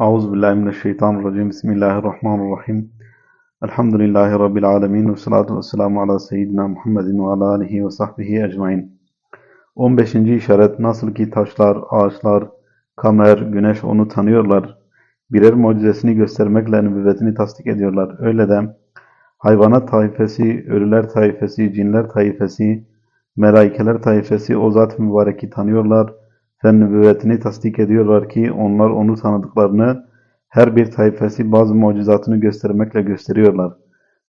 Euzubillahimineşşeytanirracim. Bismillahirrahmanirrahim. Elhamdülillahi Rabbil alemin. Ve salatu ve selamu ala seyyidina Muhammedin ve ala alihi ve sahbihi ecmain. 15. işaret nasıl ki taşlar, ağaçlar, kamer, güneş onu tanıyorlar. Birer mucizesini göstermekle nübüvvetini tasdik ediyorlar. Öyle de hayvanat taifesi, ölüler taifesi, cinler taifesi, melaikeler taifesi o zat mübareki tanıyorlar ve nübüvvetini tasdik ediyorlar ki onlar onu tanıdıklarını her bir taifesi bazı mucizatını göstermekle gösteriyorlar.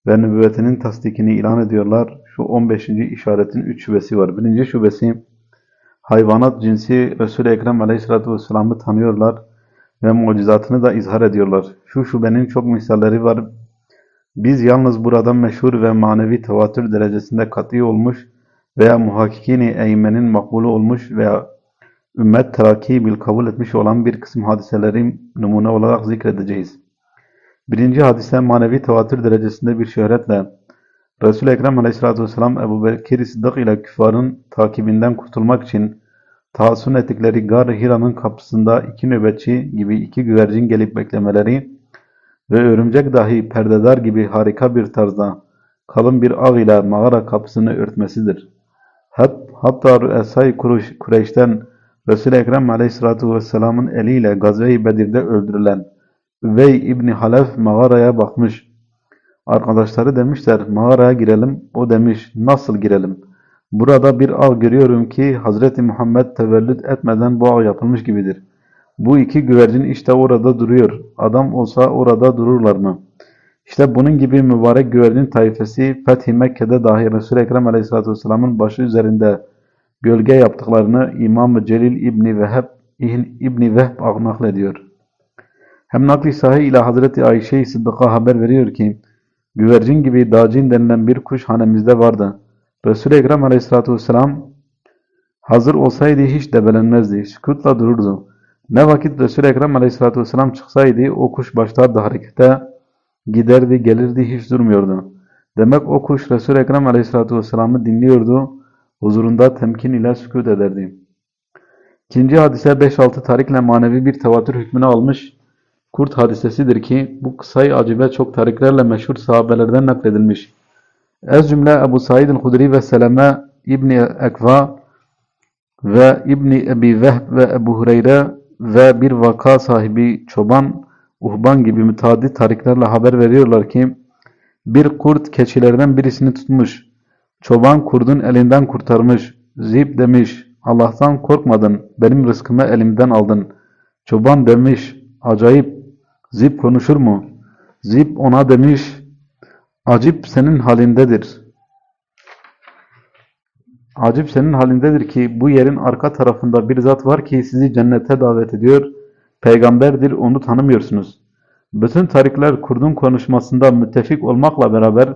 Ve nübüvvetinin tasdikini ilan ediyorlar. Şu 15. işaretin 3 şubesi var. Birinci şubesi hayvanat cinsi Resul-i Ekrem Aleyhisselatü Vesselam'ı tanıyorlar ve mucizatını da izhar ediyorlar. Şu şubenin çok misalleri var. Biz yalnız burada meşhur ve manevi tevatür derecesinde kat'i olmuş veya muhakkikini eymenin makbulu olmuş veya ümmet terakki bil kabul etmiş olan bir kısım hadiseleri numune olarak zikredeceğiz. Birinci hadise manevi tevatür derecesinde bir şöhretle Resul-i Ekrem aleyhissalatü vesselam Ebu Bekir Sıddık ile küffarın takibinden kurtulmak için tahassun ettikleri Gar-ı Hira'nın kapısında iki nöbetçi gibi iki güvercin gelip beklemeleri ve örümcek dahi perdedar gibi harika bir tarzda kalın bir ağ ile mağara kapısını örtmesidir. Hatta Rüesay Kureyş'ten Resul-i Ekrem Aleyhisselatü Vesselam'ın eliyle Gazve-i Bedir'de öldürülen Üvey İbni Halef mağaraya bakmış. Arkadaşları demişler mağaraya girelim. O demiş nasıl girelim? Burada bir ağ görüyorum ki Hazreti Muhammed tevellüt etmeden bu ağ yapılmış gibidir. Bu iki güvercin işte orada duruyor. Adam olsa orada dururlar mı? İşte bunun gibi mübarek güvercin taifesi Fethi Mekke'de dahi Resul-i Ekrem Aleyhisselatü Vesselam'ın başı üzerinde gölge yaptıklarını İmam Celil İbni Vehb İbni Vehb naklediyor. Hem nakli sahih ile Hazreti Ayşe-i Sıddık'a haber veriyor ki güvercin gibi dacin denilen bir kuş hanemizde vardı. Resul-i Ekrem Aleyhisselatü Vesselam hazır olsaydı hiç debelenmezdi. Sükutla dururdu. Ne vakit Resul-i Ekrem Aleyhisselatü Vesselam çıksaydı o kuş başlardı harekete, giderdi gelirdi hiç durmuyordu. Demek o kuş Resul-i Ekrem Aleyhisselatü Vesselam'ı dinliyordu huzurunda temkin ile sükut ederdi. İkinci hadise 5-6 tarikle manevi bir tevatür hükmünü almış kurt hadisesidir ki bu kısayı acibe çok tariklerle meşhur sahabelerden nakledilmiş. Ez cümle Ebu Said el-Hudri ve Seleme İbni Ekva ve İbni Ebi Vehb ve Ebu Hureyre ve bir vaka sahibi çoban, uhban gibi müteaddit tariklerle haber veriyorlar ki bir kurt keçilerden birisini tutmuş Çoban kurdun elinden kurtarmış. Zip demiş, Allah'tan korkmadın, benim rızkımı elimden aldın. Çoban demiş, acayip, Zip konuşur mu? Zip ona demiş, acip senin halindedir. Acip senin halindedir ki bu yerin arka tarafında bir zat var ki sizi cennete davet ediyor. Peygamberdir onu tanımıyorsunuz. Bütün tarikler kurdun konuşmasında müttefik olmakla beraber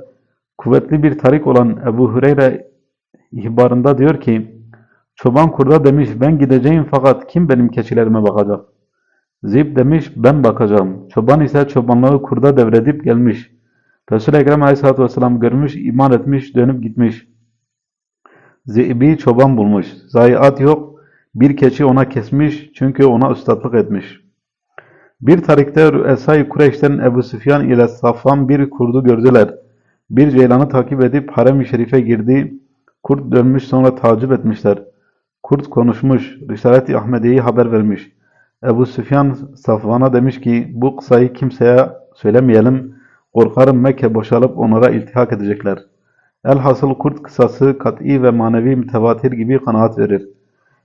Kuvvetli bir tarik olan Ebu Hureyre ihbarında diyor ki, Çoban kurda demiş ben gideceğim fakat kim benim keçilerime bakacak? Zib demiş ben bakacağım. Çoban ise çobanlığı kurda devredip gelmiş. Resul-i Ekrem aleyhissalatü vesselam görmüş, iman etmiş, dönüp gitmiş. Zibi çoban bulmuş. Zayiat yok. Bir keçi ona kesmiş çünkü ona üstadlık etmiş. Bir tarikte Rüesay Kureyş'ten Ebu Süfyan ile Safvan bir kurdu gördüler. Bir ceylanı takip edip harem-i şerife girdi. Kurt dönmüş sonra tacip etmişler. Kurt konuşmuş, Risalet-i Ahmediye'yi haber vermiş. Ebu Süfyan Safvan'a demiş ki bu kısayı kimseye söylemeyelim. Korkarım Mekke boşalıp onlara iltihak edecekler. Elhasıl kurt kısası kat'i ve manevi mütevatir gibi kanaat verir.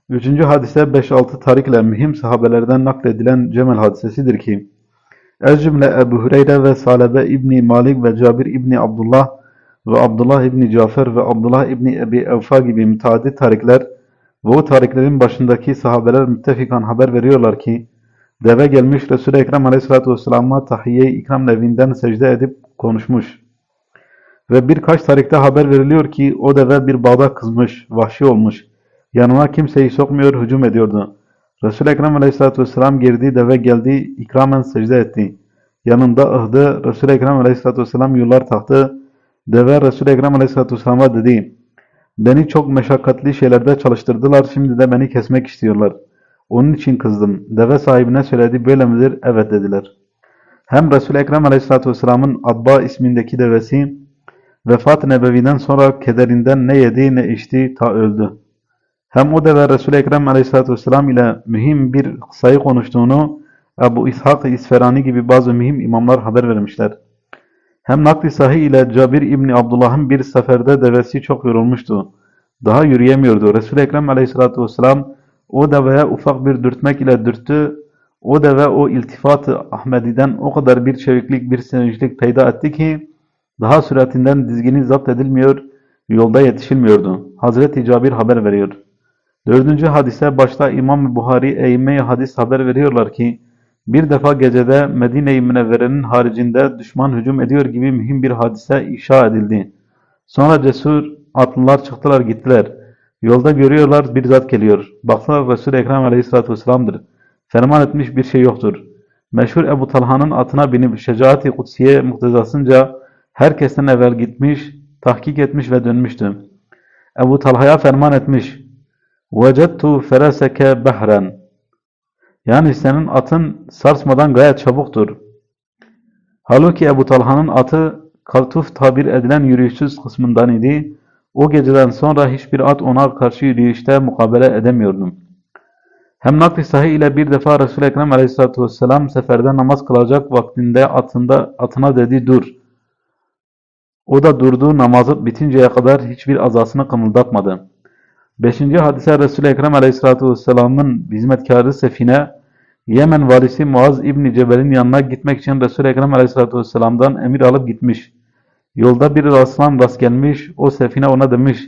Üçüncü hadise 5-6 tarikle mühim sahabelerden nakledilen Cemel hadisesidir ki Ez cümle Ebu Hureyre ve Salebe İbni Malik ve Cabir İbni Abdullah ve Abdullah İbni Cafer ve Abdullah İbni Ebi Evfa gibi müteaddit tarikler ve o tariklerin başındaki sahabeler müttefikan haber veriyorlar ki deve gelmiş Resul-i Ekrem Aleyhisselatü Vesselam'a tahiyye ikram evinden secde edip konuşmuş. Ve birkaç tarikte haber veriliyor ki o deve bir bağda kızmış, vahşi olmuş. Yanına kimseyi sokmuyor, hücum ediyordu. Resul-i Ekrem aleyhissalatü vesselam girdi, deve geldi, ikramen secde etti. Yanında ıhdı, Resul-i Ekrem aleyhissalatü vesselam yollar taktı. Deve Resul-i Ekrem aleyhissalatü vesselama dedi, Beni çok meşakkatli şeylerde çalıştırdılar, şimdi de beni kesmek istiyorlar. Onun için kızdım. Deve sahibine söyledi böyle midir? Evet dediler. Hem Resul-i Ekrem Aleyhisselatü Vesselam'ın Adba ismindeki devesi vefat-ı nebeviden sonra kederinden ne yedi ne içti ta öldü. Hem o deve Resul-i Ekrem Aleyhisselatü Vesselam ile mühim bir kıssayı konuştuğunu Ebu İshak-ı İsferani gibi bazı mühim imamlar haber vermişler. Hem nakli sahih ile Cabir İbni Abdullah'ın bir seferde devesi çok yorulmuştu. Daha yürüyemiyordu. Resul-i Ekrem Aleyhisselatü Vesselam o deveye ufak bir dürtmek ile dürttü. O deve o iltifat-ı Ahmedi'den o kadar bir çeviklik, bir sevinçlik peyda etti ki daha süratinden dizgini zapt edilmiyor, yolda yetişilmiyordu. Hazreti Cabir haber veriyor. Dördüncü hadise başta İmam Buhari eğme hadis haber veriyorlar ki bir defa gecede Medine-i Münevvere'nin haricinde düşman hücum ediyor gibi mühim bir hadise inşa edildi. Sonra cesur atlılar çıktılar gittiler. Yolda görüyorlar bir zat geliyor. Baktılar Resul-i Ekrem Aleyhisselatü Vesselam'dır. Ferman etmiş bir şey yoktur. Meşhur Ebu Talha'nın atına binip şecaat-i kutsiye muktezasınca herkesten evvel gitmiş, tahkik etmiş ve dönmüştü. Ebu Talha'ya ferman etmiş. وَجَدْتُ فَرَسَكَ بَحْرًا Yani senin atın sarsmadan gayet çabuktur. Halbuki Ebu Talha'nın atı kaltuf tabir edilen yürüyüşsüz kısmından idi. O geceden sonra hiçbir at ona karşı yürüyüşte mukabele edemiyordum. Hem nakli sahih ile bir defa Resul-i Ekrem aleyhissalatü vesselam seferde namaz kılacak vaktinde atında, atına dedi dur. O da durdu namazı bitinceye kadar hiçbir azasını kımıldatmadı. Beşinci hadise Resul-i Ekrem aleyhissalatü vesselamın hizmetkarı Sefine, Yemen valisi Muaz İbni Cebel'in yanına gitmek için Resul-i Ekrem aleyhissalatü vesselam'dan emir alıp gitmiş. Yolda bir aslan rast gelmiş, o Sefine ona demiş,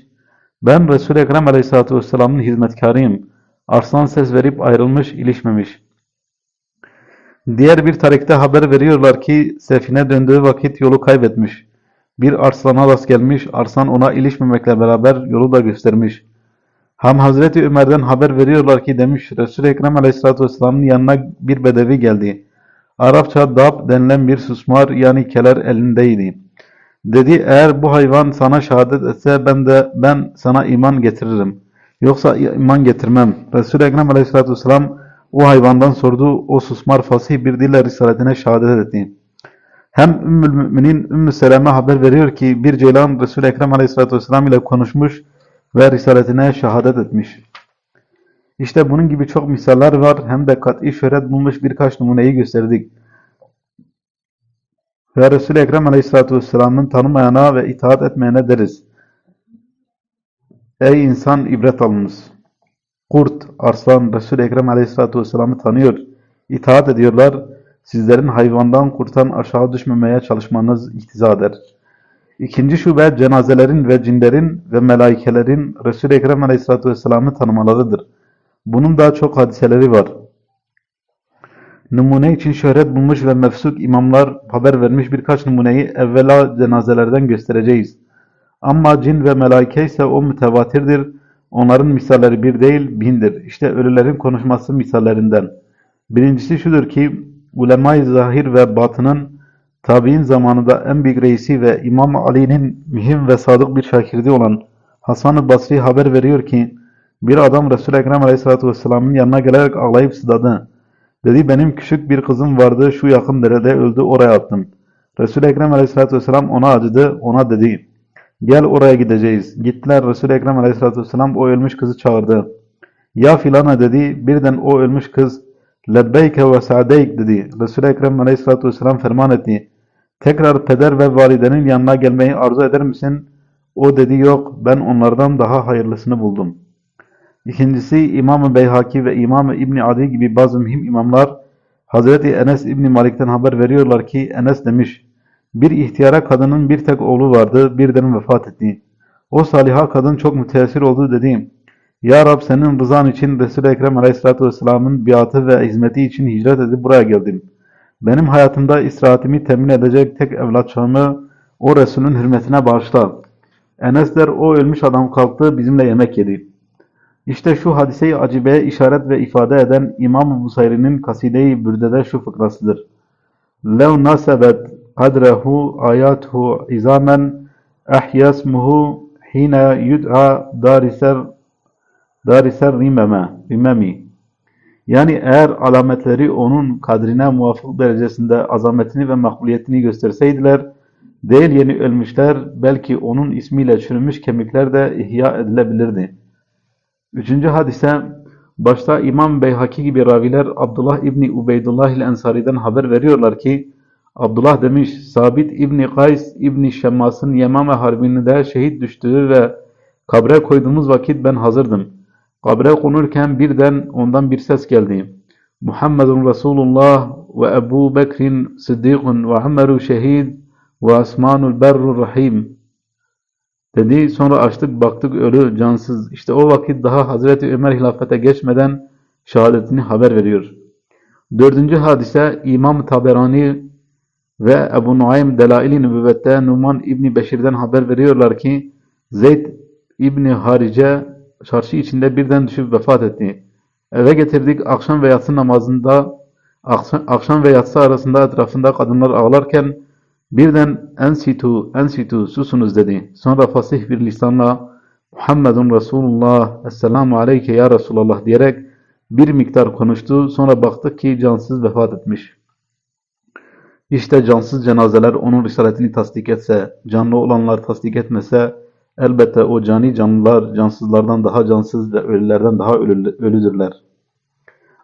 ben Resul-i Ekrem aleyhissalatü vesselamın hizmetkarıyım. Arslan ses verip ayrılmış, ilişmemiş. Diğer bir tarikte haber veriyorlar ki Sefine döndüğü vakit yolu kaybetmiş. Bir arslana rast gelmiş, arslan ona ilişmemekle beraber yolu da göstermiş. Ham Hazreti Ömer'den haber veriyorlar ki demiş Resul-i Ekrem Aleyhisselatü Vesselam'ın yanına bir bedevi geldi. Arapça dab denilen bir susmar yani keler elindeydi. Dedi eğer bu hayvan sana şehadet etse ben de ben sana iman getiririm. Yoksa iman getirmem. Resul-i Ekrem Aleyhisselatü Vesselam o hayvandan sordu. O susmar fasih bir dille risaletine şehadet etti. Hem Ümmül Müminin Ümmü Seleme haber veriyor ki bir ceylan Resul-i Ekrem Aleyhisselatü Vesselam ile konuşmuş ve risaletine şehadet etmiş. İşte bunun gibi çok misaller var. Hem de kat'i şöhret bulmuş birkaç numuneyi gösterdik. Ve Resul-i Ekrem Aleyhisselatü Vesselam'ın tanımayana ve itaat etmeyene deriz. Ey insan ibret alınız. Kurt, arslan, Resul-i Ekrem Aleyhisselatü Vesselam'ı tanıyor, itaat ediyorlar. Sizlerin hayvandan kurtan aşağı düşmemeye çalışmanız iktiza eder. İkinci şube cenazelerin ve cinlerin ve melaikelerin Resul-i Ekrem Aleyhisselatü Vesselam'ı tanımalarıdır. Bunun daha çok hadiseleri var. Numune için şöhret bulmuş ve mefsuk imamlar haber vermiş birkaç numuneyi evvela cenazelerden göstereceğiz. Ama cin ve melaike ise o mütevatirdir. Onların misalleri bir değil, bindir. İşte ölülerin konuşması misallerinden. Birincisi şudur ki, ulema-i zahir ve batının tabi'in zamanında en büyük reisi ve İmam Ali'nin mühim ve sadık bir şakirdi olan Hasan-ı Basri haber veriyor ki, bir adam Resul-i Ekrem Aleyhisselatü Vesselam'ın yanına gelerek ağlayıp sıdadı. Dedi benim küçük bir kızım vardı, şu yakın derede öldü, oraya attım. Resul-i Ekrem Aleyhisselatü Vesselam ona acıdı, ona dedi, Gel oraya gideceğiz. Gittiler Resul-i Ekrem Aleyhisselatü Vesselam o ölmüş kızı çağırdı. Ya filana dedi. Birden o ölmüş kız lebbeyke ve sa'deyk dedi. Resul-i Ekrem Aleyhisselatü Vesselam ferman etti. Tekrar peder ve validenin yanına gelmeyi arzu eder misin? O dedi yok ben onlardan daha hayırlısını buldum. İkincisi İmam-ı Beyhaki ve İmam-ı İbni Adi gibi bazı mühim imamlar Hazreti Enes İbni Malik'ten haber veriyorlar ki Enes demiş bir ihtiyara kadının bir tek oğlu vardı, birden vefat etti. O saliha kadın çok müteessir oldu dediğim. Ya Rab senin rızan için Resul-i Ekrem Aleyhisselatü Vesselam'ın biatı ve hizmeti için hicret edip buraya geldim. Benim hayatımda istirahatimi temin edecek tek evlatçığımı o Resul'ün hürmetine bağışla. Enes der o ölmüş adam kalktı bizimle yemek yedi. İşte şu hadiseyi acibeye işaret ve ifade eden İmam Musayri'nin kaside-i bürdede şu fıkrasıdır. Lev nasebet kadrehu ayathu izamen ehyasmuhu hine yud'a dariser dariser rimeme, rimemi. Yani eğer alametleri onun kadrine muvafık derecesinde azametini ve makbuliyetini gösterseydiler, değil yeni ölmüşler, belki onun ismiyle çürümüş kemikler de ihya edilebilirdi. Üçüncü hadise, başta İmam Beyhaki gibi raviler Abdullah İbni Ubeydullah ile Ensari'den haber veriyorlar ki, Abdullah demiş, Sabit İbni Kays İbni Şemmas'ın Yemame harbini Harbi'nde şehit düştüğü ve kabre koyduğumuz vakit ben hazırdım. Kabre konurken birden ondan bir ses geldi. Muhammedun Resulullah ve Ebu Bekrin Sıddikun ve Ömer'u şehid ve Osmanul Berrur Rahim. Dedi sonra açtık baktık ölü cansız. İşte o vakit daha Hazreti Ömer hilafete geçmeden şehadetini haber veriyor. Dördüncü hadise İmam Taberani ve Ebu Nuaym Delail-i Nübüvvet'te Numan İbni Beşir'den haber veriyorlar ki Zeyd İbni Harice çarşı içinde birden düşüp vefat etti. Eve getirdik akşam ve yatsı namazında akşam, akşam ve yatsı arasında etrafında kadınlar ağlarken birden ensitu ensitu susunuz dedi. Sonra fasih bir lisanla Muhammedun Resulullah Esselamu Aleyke Ya Resulallah diyerek bir miktar konuştu. Sonra baktık ki cansız vefat etmiş. İşte cansız cenazeler onun risaletini tasdik etse, canlı olanlar tasdik etmese, elbette o cani canlılar cansızlardan daha cansız ve ölülerden daha ölü, ölüdürler.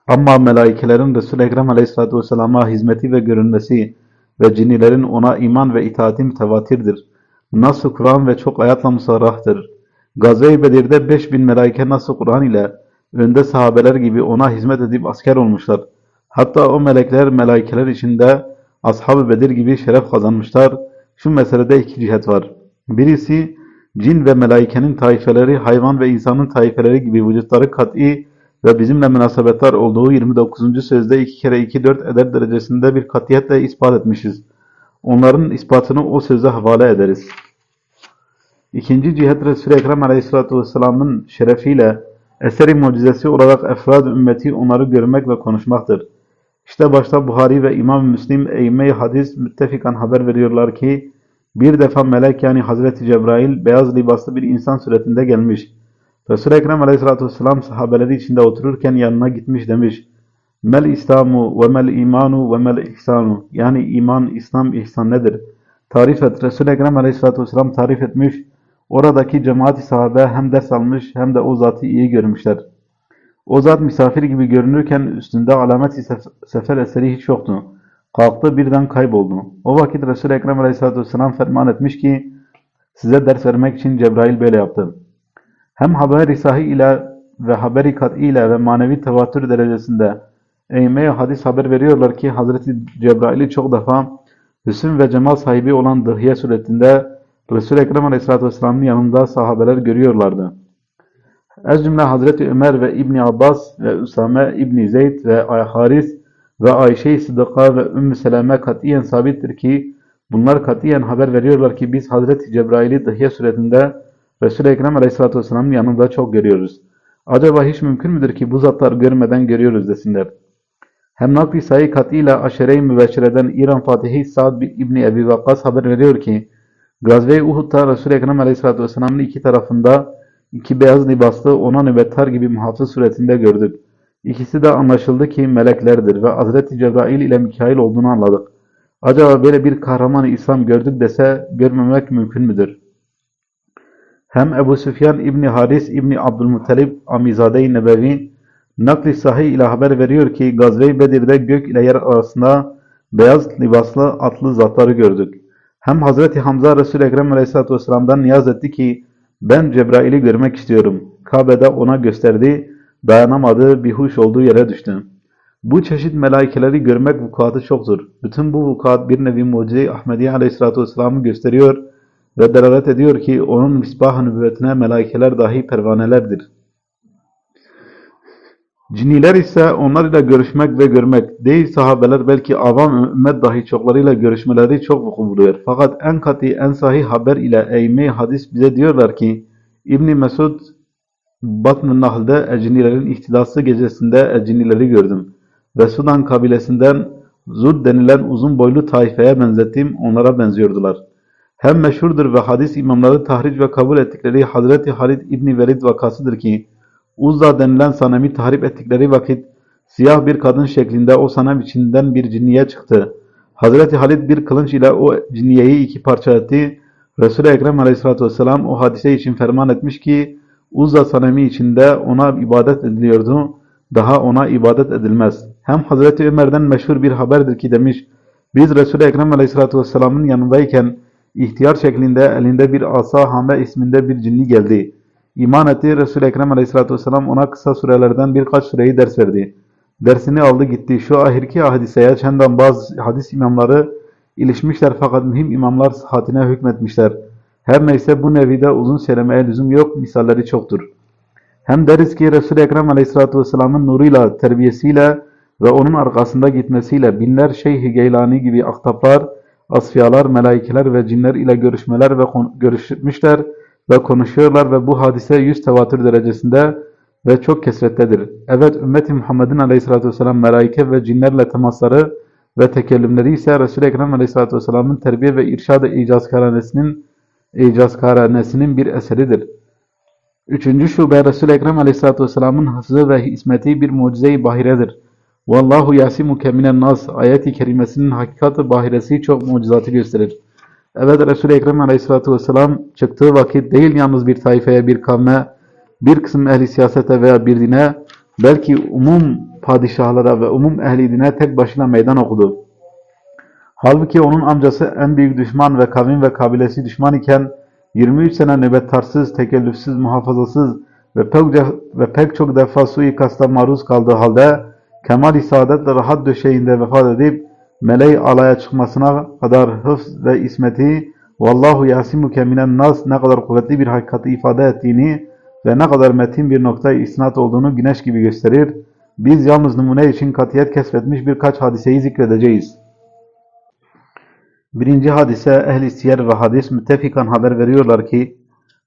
Ama melaikelerin Resul-i Ekrem Aleyhisselatü Vesselam'a hizmeti ve görünmesi ve cinnilerin ona iman ve itaati mütevatirdir. Nasıl Kur'an ve çok ayatla musarrahtır. Gazve-i Bedir'de 5000 melaike nasıl Kur'an ile önde sahabeler gibi ona hizmet edip asker olmuşlar. Hatta o melekler melaikeler içinde Ashab-ı Bedir gibi şeref kazanmışlar. Şu meselede iki cihet var. Birisi cin ve melaikenin taifeleri hayvan ve insanın taifeleri gibi vücutları kat'i ve bizimle münasebetler olduğu 29. sözde 2 kere 2 4 eder derecesinde bir katiyetle ispat etmişiz. Onların ispatını o sözde havale ederiz. İkinci cihet Resul-i Ekrem Aleyhisselatü Vesselam'ın şerefiyle eseri mucizesi olarak efrad ümmeti onları görmek ve konuşmaktır. İşte başta Buhari ve İmam Müslim eğme hadis müttefikan haber veriyorlar ki bir defa melek yani Hazreti Cebrail beyaz libaslı bir insan suretinde gelmiş. Resul-i Ekrem Aleyhisselatü Vesselam sahabeleri içinde otururken yanına gitmiş demiş. Mel İslamu ve mel imanu ve mel ihsanu yani iman, İslam, ihsan nedir? Tarif et. Resul-i Ekrem Aleyhisselatü Vesselam tarif etmiş. Oradaki cemaat-i sahabe hem ders almış hem de o zatı iyi görmüşler. O zat misafir gibi görünürken üstünde alamet-i sefer eseri hiç yoktu. Kalktı birden kayboldu. O vakit Resul-i Ekrem Aleyhisselatü Vesselam ferman etmiş ki size ders vermek için Cebrail böyle yaptı. Hem haber-i sahi ile ve haberi kat'i ile ve manevi tevatür derecesinde eğmeye hadis haber veriyorlar ki Hazreti Cebrail'i çok defa hüsn ve cemal sahibi olan dıhye suretinde Resul-i Ekrem Aleyhisselatü Vesselam'ın yanında sahabeler görüyorlardı. Ez cümle Hazreti Ömer ve İbni Abbas ve Üsame İbni Zeyd ve Haris ve Ayşe-i Sıdıka ve Ümmü Seleme katiyen sabittir ki bunlar katiyen haber veriyorlar ki biz Hazreti Cebrail'i dıhye suretinde Resul-i Ekrem Aleyhisselatü Vesselam'ın yanında çok görüyoruz. Acaba hiç mümkün müdür ki bu zatlar görmeden görüyoruz desinler. Hem nakli sayı katıyla aşere-i mübeşşireden İran Fatihi Sa'd İbni Ebi Vakkas haber veriyor ki Gazve-i Uhud'da Resul-i Ekrem Aleyhisselatü Vesselam'ın iki tarafında iki beyaz libaslı ona nöbettar gibi muhafız suretinde gördük. İkisi de anlaşıldı ki meleklerdir ve Hazreti Cebrail ile Mikail olduğunu anladık. Acaba böyle bir kahraman İslam gördük dese görmemek mümkün müdür? Hem Ebu Süfyan İbni Haris İbni Abdülmuttalib Amizade-i Nebevi nakli sahih ile haber veriyor ki Gazve-i Bedir'de gök ile yer arasında beyaz libaslı atlı zatları gördük. Hem Hazreti Hamza Resul-i Ekrem Aleyhisselatü Vesselam'dan niyaz etti ki ben Cebrail'i görmek istiyorum. Kabe'de ona gösterdi, dayanamadığı bir huş olduğu yere düştü. Bu çeşit melaikeleri görmek vukuatı çoktur. Bütün bu vukuat bir nevi mucize Ahmediye Aleyhisselatü Vesselam'ı gösteriyor ve delalet ediyor ki onun misbah-ı nübüvvetine melaikeler dahi pervanelerdir. Cinniler ise onlarla görüşmek ve görmek değil sahabeler belki avam ümmet dahi çoklarıyla görüşmeleri çok vuku buluyor. Fakat en katı en sahih haber ile eğme hadis bize diyorlar ki İbni Mesud Batn-ı Nahl'de Ecinilerin ihtidası gecesinde Ecinileri gördüm. Ve Sudan kabilesinden Zud denilen uzun boylu taifeye benzettim, onlara benziyordular. Hem meşhurdur ve hadis imamları tahric ve kabul ettikleri Hazreti Halid İbni Velid vakasıdır ki Uzza denilen sanemi tahrip ettikleri vakit Siyah bir kadın şeklinde o sanam içinden bir cinniye çıktı. Hazreti Halid bir kılınç ile o cinniyeyi iki parça etti. Resul-i Ekrem aleyhissalatü vesselam o hadise için ferman etmiş ki Uzza sanemi içinde ona ibadet ediliyordu. Daha ona ibadet edilmez. Hem Hazreti Ömer'den meşhur bir haberdir ki demiş biz Resul-i Ekrem aleyhissalatü vesselamın yanındayken ihtiyar şeklinde elinde bir asa hame isminde bir cinni geldi. İman etti Resul-i Ekrem aleyhissalatü vesselam ona kısa sürelerden birkaç süreyi ders verdi. Dersini aldı gitti. Şu ahirki hadiseye çenden bazı hadis imamları ilişmişler fakat mühim imamlar sıhhatine hükmetmişler. Her neyse bu nevide uzun söylemeye lüzum yok, misalleri çoktur. Hem deriz ki Resul-i Ekrem aleyhissalatü vesselamın nuruyla, terbiyesiyle ve onun arkasında gitmesiyle binler Şeyh-i Geylani gibi aktaplar, asfiyalar, melaikeler ve cinler ile görüşmeler ve görüşmüşler ve konuşuyorlar ve bu hadise yüz tevatür derecesinde ve çok kesrettedir. Evet ümmeti Muhammed'in aleyhissalatü vesselam melaike ve cinlerle temasları ve tekellümleri ise Resul-i Ekrem aleyhissalatü vesselamın terbiye ve irşad-ı icazkaranesinin icazkaranesinin bir eseridir. Üçüncü şube Resul-i Ekrem aleyhissalatü vesselamın hafızı ve hizmeti bir mucize-i bahiredir. Vallahu yasimuke minen nas ayeti kerimesinin hakikati bahiresi çok mucizatı gösterir. Evet Resul-i Ekrem aleyhissalatü vesselam çıktığı vakit değil yalnız bir taifeye, bir kavme, bir kısım ehli siyasete veya bir dine, belki umum padişahlara ve umum ehli dine tek başına meydan okudu. Halbuki onun amcası en büyük düşman ve kavim ve kabilesi düşman iken 23 sene nöbettarsız, tekellüfsüz, muhafazasız ve pek, ve pek çok defa suikasta maruz kaldığı halde kemal-i saadetle rahat döşeğinde vefat edip meleği alaya çıkmasına kadar hıfz ve ismeti Vallahu yasimuke minen nas ne kadar kuvvetli bir hakikati ifade ettiğini ve ne kadar metin bir noktayı isnat olduğunu güneş gibi gösterir. Biz yalnız numune için katiyet kesbetmiş birkaç hadiseyi zikredeceğiz. Birinci hadise ehli siyer ve hadis müttefikan haber veriyorlar ki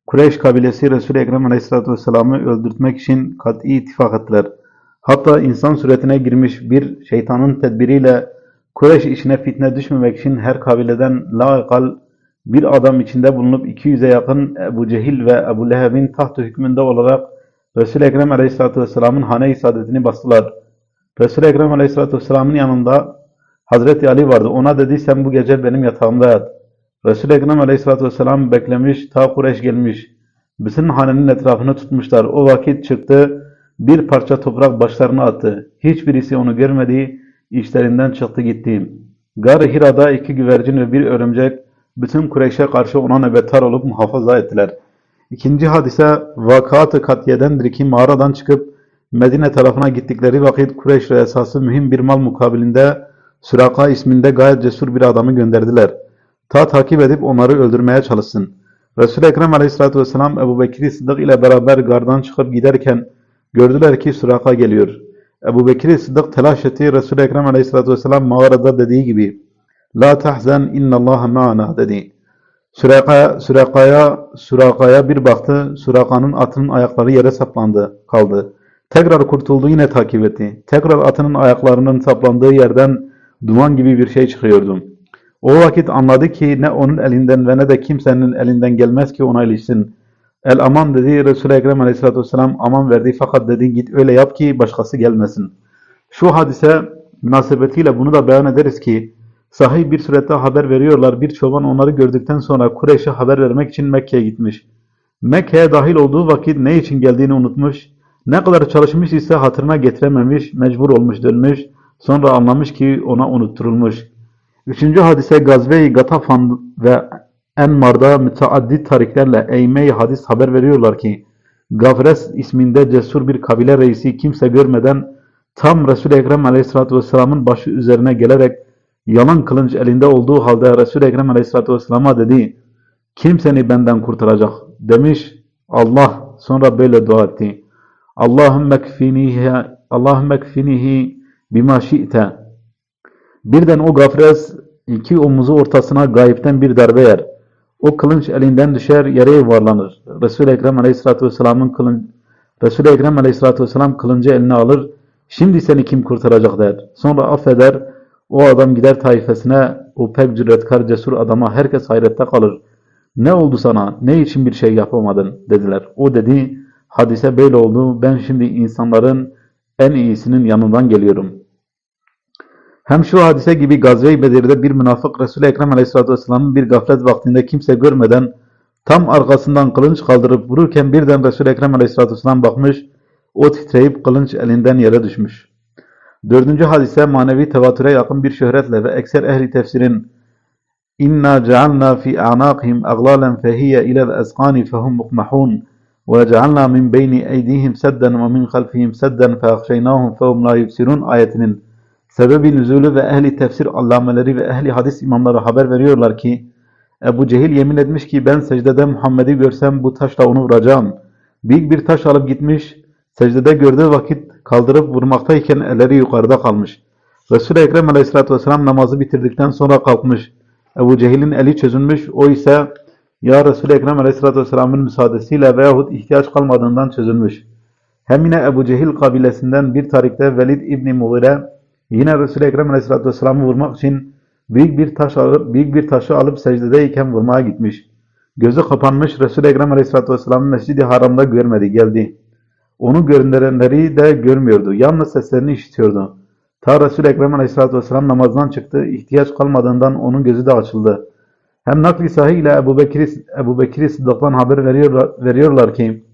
Kureyş kabilesi Resul-i Ekrem Aleyhisselatü Vesselam'ı öldürtmek için kat'i ittifak ettiler. Hatta insan suretine girmiş bir şeytanın tedbiriyle Kureyş işine fitne düşmemek için her kabileden lağakal bir adam içinde bulunup 200'e yakın Ebu Cehil ve Ebu Leheb'in taht hükmünde olarak Resul-i Ekrem Aleyhisselatü Vesselam'ın hane-i saadetini bastılar. Resul-i Ekrem Aleyhisselatü Vesselam'ın yanında Hazreti Ali vardı. Ona dedi sen bu gece benim yatağımda yat. Resul-i Ekrem Aleyhisselatü Vesselam beklemiş, ta Kureyş gelmiş. Bütün hanenin etrafını tutmuşlar. O vakit çıktı, bir parça toprak başlarına attı. Hiçbirisi onu görmedi, işlerinden çıktı gitti. Gar-ı Hira'da iki güvercin ve bir örümcek bütün Kureyş'e karşı ona nöbettar olup muhafaza ettiler. İkinci hadise vakat-ı katiyedendir ki mağaradan çıkıp Medine tarafına gittikleri vakit Kureyş esası mühim bir mal mukabilinde Süraka isminde gayet cesur bir adamı gönderdiler. Ta takip edip onları öldürmeye çalışsın. Resul-i Ekrem aleyhissalatü vesselam Ebu Bekir Sıddık ile beraber gardan çıkıp giderken gördüler ki Süraka geliyor. Ebu Bekir Sıddık telaş etti. Resul-i Ekrem aleyhissalatü vesselam mağarada dediği gibi La tahzen innallaha ma'ana dedi. Süraka'ya, Süraka'ya, Süraka'ya bir baktı. Süraka'nın atının ayakları yere saplandı, kaldı. Tekrar kurtuldu yine takip etti. Tekrar atının ayaklarının saplandığı yerden duman gibi bir şey çıkıyordu. O vakit anladı ki ne onun elinden ve ne de kimsenin elinden gelmez ki ona ilişsin. El aman dedi Resul-i Ekrem aleyhissalatü vesselam aman verdi fakat dedi git öyle yap ki başkası gelmesin. Şu hadise münasebetiyle bunu da beyan ederiz ki sahih bir surette haber veriyorlar. Bir çoban onları gördükten sonra Kureyş'e haber vermek için Mekke'ye gitmiş. Mekke'ye dahil olduğu vakit ne için geldiğini unutmuş. Ne kadar çalışmış ise hatırına getirememiş, mecbur olmuş dönmüş. Sonra anlamış ki ona unutturulmuş. Üçüncü hadise Gazve-i Gatafan ve Enmar'da müteaddit tariklerle Eyme-i hadis haber veriyorlar ki Gafres isminde cesur bir kabile reisi kimse görmeden tam Resul-i Ekrem aleyhissalatü vesselamın başı üzerine gelerek yalan kılınç elinde olduğu halde Resul-i Ekrem aleyhissalatü vesselama dedi kim seni benden kurtaracak? demiş. Allah sonra böyle dua etti. Allahümme kfinihi Allahümme kfinihi bima şi'te Birden o gafres iki omuzu ortasına gayipten bir darbe yer. O kılınç elinden düşer yere yuvarlanır. Resul-i Ekrem Aleyhisselatü Vesselam'ın kılınç Resul-i Ekrem Aleyhisselatü Vesselam kılıncı eline alır. Şimdi seni kim kurtaracak der. Sonra affeder. O adam gider taifesine o pek cüretkar cesur adama herkes hayrette kalır. Ne oldu sana? Ne için bir şey yapamadın? dediler. O dedi hadise böyle oldu. Ben şimdi insanların en iyisinin yanından geliyorum. Hem şu hadise gibi Gazve-i Bedir'de bir münafık Resul-i Ekrem Aleyhisselatü Vesselam'ın bir gaflet vaktinde kimse görmeden tam arkasından kılınç kaldırıp vururken birden Resul-i Ekrem Aleyhisselatü Vesselam bakmış, o titreyip kılınç elinden yere düşmüş. Dördüncü hadise manevi tevatüre yakın bir şöhretle ve ekser ehli tefsirin İnna cealna fi a'naqihim aglalan fehiye ilel ezqani fehum mukmahun ve cealna min beyni eydihim sedden ve min halfihim sedden feakşeynahum fehum la yubsirun ayetinin sebebi nüzulü ve ehli tefsir allameleri ve ehli hadis imamları haber veriyorlar ki Ebu Cehil yemin etmiş ki ben secdede Muhammed'i görsem bu taşla onu vuracağım. Büyük bir taş alıp gitmiş, secdede gördüğü vakit kaldırıp vurmaktayken elleri yukarıda kalmış. Resul-i Ekrem aleyhissalatü vesselam namazı bitirdikten sonra kalkmış. Ebu Cehil'in eli çözülmüş, o ise ya Resul-i Ekrem aleyhissalatü vesselamın müsaadesiyle veyahut ihtiyaç kalmadığından çözülmüş. Hem yine Ebu Cehil kabilesinden bir tarikte Velid İbni Mughire yine Resul-i Ekrem aleyhissalatü vesselam'ı vurmak için büyük bir taş alıp, büyük bir taşı alıp secdedeyken vurmaya gitmiş. Gözü kapanmış Resul-i Ekrem aleyhissalatü vesselam'ı Mescid-i Haram'da görmedi, geldi. Onu görenleri de görmüyordu. Yalnız seslerini işitiyordu. Ta Resul-i Ekrem Aleyhisselatü Vesselam namazdan çıktı. ihtiyaç kalmadığından onun gözü de açıldı. Hem nakli sahih ile Ebu Bekir, Ebu Bekir Sıddık'tan haber veriyor, veriyorlar ki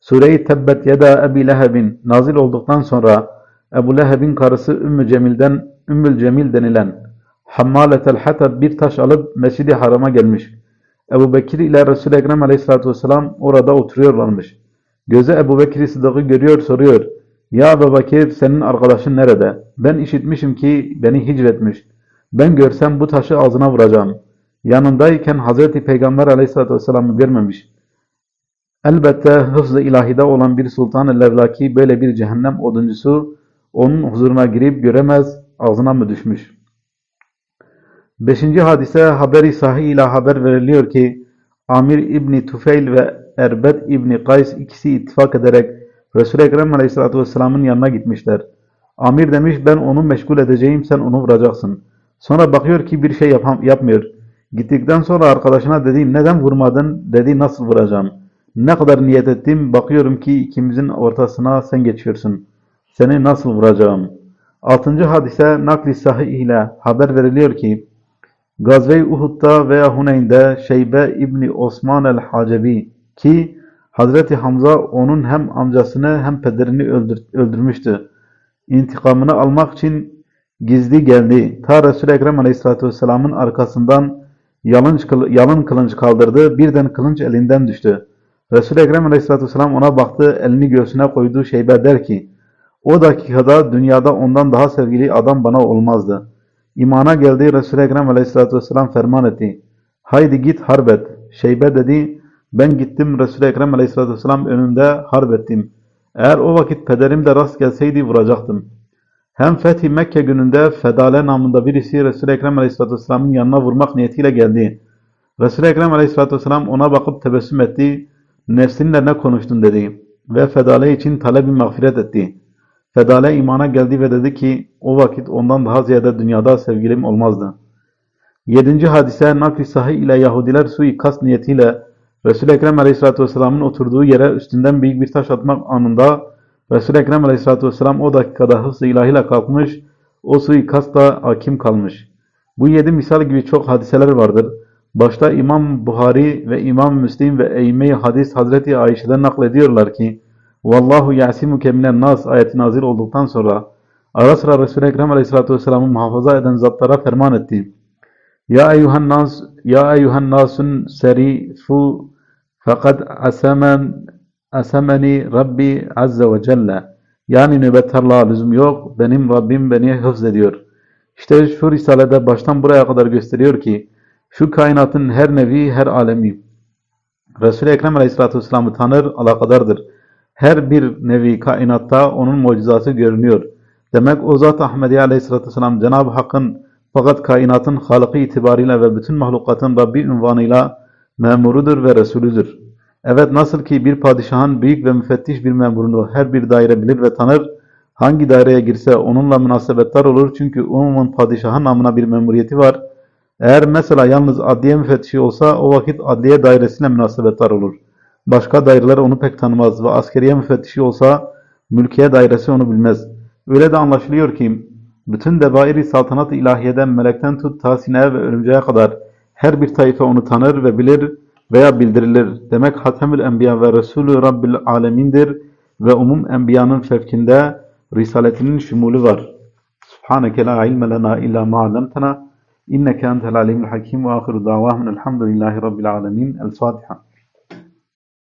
Sure-i Tebbet Yeda Ebi Leheb'in nazil olduktan sonra Ebu Leheb'in karısı Ümmü Cemil'den Ümmül Cemil denilen Hammaletel Hatab bir taş alıp Mescid-i Haram'a gelmiş. Ebu Bekir ile Resul-i Ekrem Aleyhisselatü Vesselam orada oturuyorlarmış. Göze Ebu Bekir Sıddık'ı görüyor soruyor. Ya Ebu Bekir senin arkadaşın nerede? Ben işitmişim ki beni hicretmiş. Ben görsem bu taşı ağzına vuracağım. Yanındayken Hazreti Peygamber Aleyhisselatü Vesselam'ı görmemiş. Elbette hıfz-ı ilahide olan bir sultan levlaki böyle bir cehennem oduncusu onun huzuruna girip göremez ağzına mı düşmüş? Beşinci hadise haberi sahih ile haber veriliyor ki Amir İbni Tufeyl ve Erbet İbni Kays ikisi ittifak ederek Resul-i Ekrem Aleyhisselatü Vesselam'ın yanına gitmişler. Amir demiş ben onu meşgul edeceğim sen onu vuracaksın. Sonra bakıyor ki bir şey yapam yapmıyor. Gittikten sonra arkadaşına dedi neden vurmadın? Dedi nasıl vuracağım? Ne kadar niyet ettim bakıyorum ki ikimizin ortasına sen geçiyorsun. Seni nasıl vuracağım? Altıncı hadise nakli sahih ile haber veriliyor ki Gazve-i Uhud'da veya Huneyn'de Şeybe İbni Osman el-Hacebi ki Hazreti Hamza onun hem amcasını hem pederini öldür öldürmüştü. İntikamını almak için gizli geldi. Ta Resul-i Ekrem Aleyhisselatü Vesselam'ın arkasından yalın, yalın kılınç kaldırdı. Birden kılınç elinden düştü. Resul-i Ekrem Aleyhisselatü Vesselam ona baktı. Elini göğsüne koydu. Şeybe der ki o dakikada dünyada ondan daha sevgili adam bana olmazdı. İmana geldi Resul-i Ekrem Aleyhisselatü Vesselam ferman etti. Haydi git harbet. Şeybe dedi ben gittim Resul-i Ekrem Aleyhisselatü Vesselam önünde harp ettim. Eğer o vakit pederim de rast gelseydi vuracaktım. Hem Fethi Mekke gününde Fedale namında birisi Resul-i Ekrem Aleyhisselatü Vesselam'ın yanına vurmak niyetiyle geldi. Resul-i Ekrem Aleyhisselatü Vesselam ona bakıp tebessüm etti. Nefsinle ne konuştun dedi. Ve Fedale için talebi mağfiret etti. Fedale imana geldi ve dedi ki o vakit ondan daha ziyade dünyada sevgilim olmazdı. Yedinci hadise nakli sahih ile Yahudiler suikast niyetiyle Resul-i Ekrem Aleyhisselatü Vesselam'ın oturduğu yere üstünden büyük bir taş atmak anında Resul-i Ekrem Aleyhisselatü Vesselam o dakikada hıfz-ı ilahiyle kalkmış, o suikasta hakim kalmış. Bu yedi misal gibi çok hadiseler vardır. Başta İmam Buhari ve İmam Müslim ve Eyyme-i Hadis Hazreti Ayşe'den naklediyorlar ki Vallahu yasimuke minen nas ayeti nazil olduktan sonra ara sıra Resul-i Ekrem Aleyhisselatü Vesselam'ı muhafaza eden zatlara ferman etti. Ya eyyuhan nas ya eyyuhan nasun serifu fakat asemen asemeni Rabbi azze ve celle. Yani nöbettarlığa lüzum yok. Benim Rabbim beni hıfz ediyor. İşte şu risalede baştan buraya kadar gösteriyor ki şu kainatın her nevi, her alemi Resul-i Ekrem Aleyhisselatü Vesselam'ı tanır, alakadardır. Her bir nevi kainatta onun mucizası görünüyor. Demek o zat Ahmedi Aleyhisselatü Vesselam Cenab-ı Hakk'ın fakat kainatın halıkı itibariyle ve bütün mahlukatın Rabbi ünvanıyla memurudur ve Resulüdür. Evet nasıl ki bir padişahın büyük ve müfettiş bir memurunu her bir daire bilir ve tanır, hangi daireye girse onunla münasebetler olur çünkü umumun padişahın namına bir memuriyeti var. Eğer mesela yalnız adliye müfettişi olsa o vakit adliye dairesiyle münasebetler olur. Başka daireler onu pek tanımaz ve askeriye müfettişi olsa Mülkiye dairesi onu bilmez. Öyle de anlaşılıyor ki bütün debairi saltanat-ı ilahiyeden melekten tut ta sineğe ve örümceğe kadar her bir taife onu tanır ve bilir veya bildirilir. Demek Hatemül Enbiya ve Resulü Rabbil Alemin'dir ve umum enbiyanın fevkinde risaletinin şumulu var. Subhaneke la ilme lena illa ma allamtana inneke entel alimul hakim ve ahiru davahum elhamdülillahi rabbil alemin. El Fatiha.